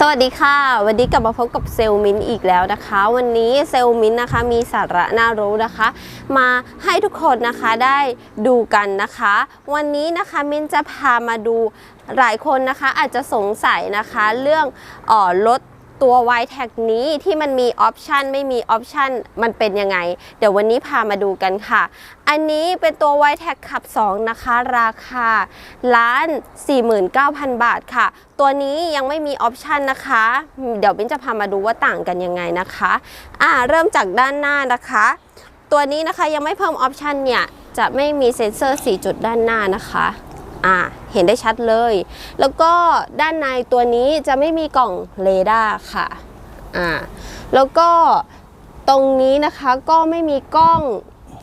สวัสดีค่ะ วันนี้กลับมาพบกับเซลมินอีกแล้วนะคะ วันนี้เซลมินนะคะมีสาระน่ารู้นะคะ มาให้ทุกคนนะคะได้ดูกันนะคะ วันนี้นะคะมินจะพามาดูหลายคนนะคะอาจจะสงสัยนะคะเรื่องออรถ ตัว y t a g นี้ที่มันมีออปชันไม่มีออปชันมันเป็นยังไง เดี๋ยววันนี้พามาดูกันค่ะ อันนี้เป็นตัว y t a g ขับ 2 นะคะ ราคาล้าน 49,000 บาทค่ะ ตัวนี้ยังไม่มีออปชันนะคะ เดี๋ยวบินจะพามาดูว่าต่างกันยังไงนะคะอ่าเริ่มจากด้านหน้านะคะ ตัวนี้นะคะยังไม่เพิ่มออปชันเนี่ยจะไม่มีเซ็นเซอร์ 4 จุดด้านหน้านะคะอ่า เห็นได้ชัดเลย แล้วก็ด้านในตัวนี้จะไม่มีกล่องเรดาร์ค่ะอ่าแล้วก็ตรงนี้นะคะก็ไม่มีกล้อง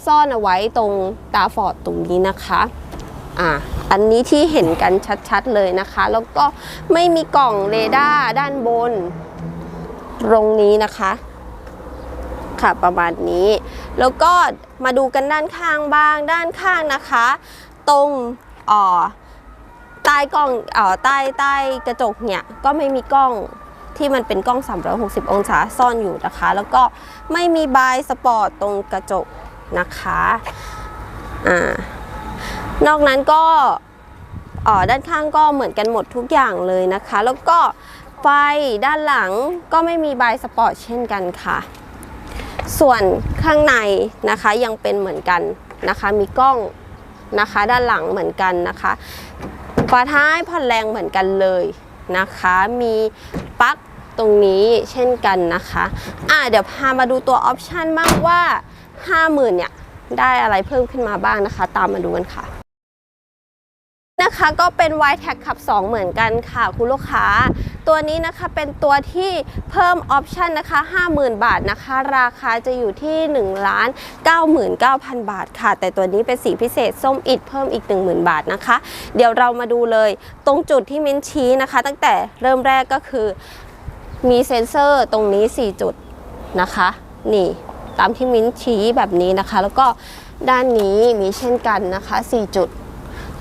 ซ่อนเอาไว้ตรงตาฟอร์ดตรงนี้นะคะอ่าอันนี้ที่เห็นกันชัดๆเลยนะคะ แล้วก็ไม่มีกล่องเรดาร์ด้านบน ตรงนี้นะคะค่ะประมาณนี้ แล้วก็มาดูกันด้านข้างบ้างด้านข้างนะคะ ตรงอ่อ ใต้กล้องเอ่อใต้ใต้กระจกเนี่ยก็ไม่มีกล้องที่มันเป็นกล้อง 360 องศาซ่อนอยู่นะคะ แล้วก็ไม่มีบายสปอร์ตตรงกระจกนะคะอ่านอกนั้นก็อ่อด้านข้างก็เหมือนกันหมดทุกอย่างเลยนะคะ แล้วก็ไฟด้านหลังก็ไม่มีบายสปอร์ตเช่นกันค่ะ ส่วนข้างในนะคะยังเป็นเหมือนกันนะคะ มีกล้อง นะคะ ด้านหลังเหมือนกันนะคะฝาท้ายผ่อนแรงเหมือนกันเลยนะคะ มีปลั๊กตรงนี้เช่นกันนะคะอ่าเดี๋ยวพามาดูตัวออปชันบ้างว่า 50,000เนี่ยได้อะไรเพิ่มขึ้นมาบ้างนะคะ ตามมาดูกันค่ะ นะคะก็เป็น y t a g ขับ 2 เหมือนกันค่ะคุณลูกค้า ตัวนี้นะคะเป็นตัวที่เพิ่มออปชันนะคะ 50,000 บาทนะคะ ราคาจะอยู่ที่1ล้าน99,000 บาทค่ะ แต่ตัวนี้เป็นสีพิเศษส้มอิดเพิ่มอีก 10,000 บาทนะคะ เดี๋ยวเรามาดูเลยตรงจุดที่มินชี้นะคะ ตั้งแต่เริ่มแรกก็คือมีเซ็นเซอร์ตรงนี้ 4 จุดนะคะ นี่ตามที่มิ้นชี้แบบนี้นะคะ แล้วก็ด้านนี้มีเช่นกันนะคะ 4 จุด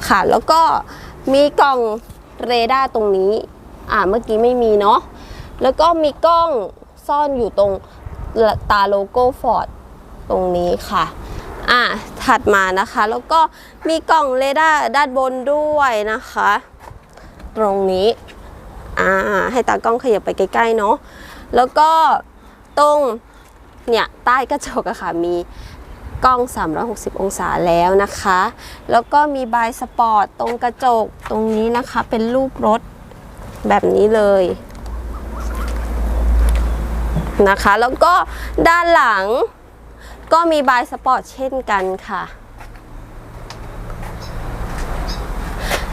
ค่ะ แล้วก็มีกล่องเรดาร์ตรงนี้ อ่าเมื่อกี้ไม่มีเนาะแล้วก็มีกล้องซ่อนอยู่ตรงตาโลโก้ฟอร์ดตรงนี้ค่ะอ่าถัดมานะคะ แล้วก็มีกล่องเรดาร์ด้านบนด้วยนะคะ ตรงนี้อ่าให้ตากล้องขยับไปใกล้ๆเนาะแล้วก็ตรงเนี่ยใต้กระจกอะค่ะมี กล้อง 360 องศาแล้วนะคะ แล้วก็มีบายสปอร์ตตรงกระจกตรงนี้นะคะ เป็นรูปรถแบบนี้เลยนะคะ แล้วก็ด้านหลังก็มีบายสปอร์ตเช่นกันค่ะ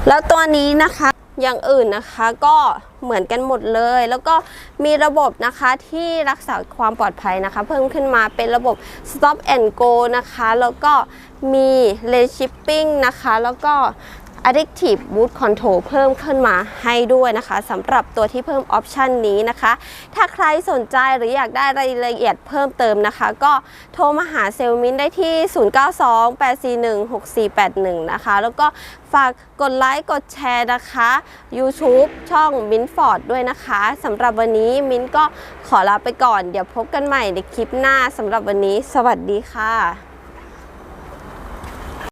แล้วตัวนี้นะคะ อย่างอื่นนะคะก็เหมือนกันหมดเลย แล้วก็มีระบบนะคะที่รักษาความปลอดภัยนะคะ เพิ่มขึ้นมาเป็นระบบ stop and go นะคะ แล้วก็มี lane shipping นะคะ แล้วก็ Addictive Boot Control เพิ่มขึ้นมาให้ด้วยนะคะสำหรับตัวที่เพิ่มออปชันนี้นะคะ ถ้าใครสนใจหรืออยากได้รายละเอียดเพิ่มเติมนะคะ ก็โทรมาหาเซลมินได้ที่ 0928416481 นะคะ แล้วก็ฝากกดไลค์กดแชร์นะคะ YouTube ช่องมินฟอร์ดด้วยนะคะสำหรับวันนี้มินก็ขอลาไปก่อน เดี๋ยวพบกันใหม่ในคลิปหน้าสำหรับวันนี้ สวัสดีค่ะ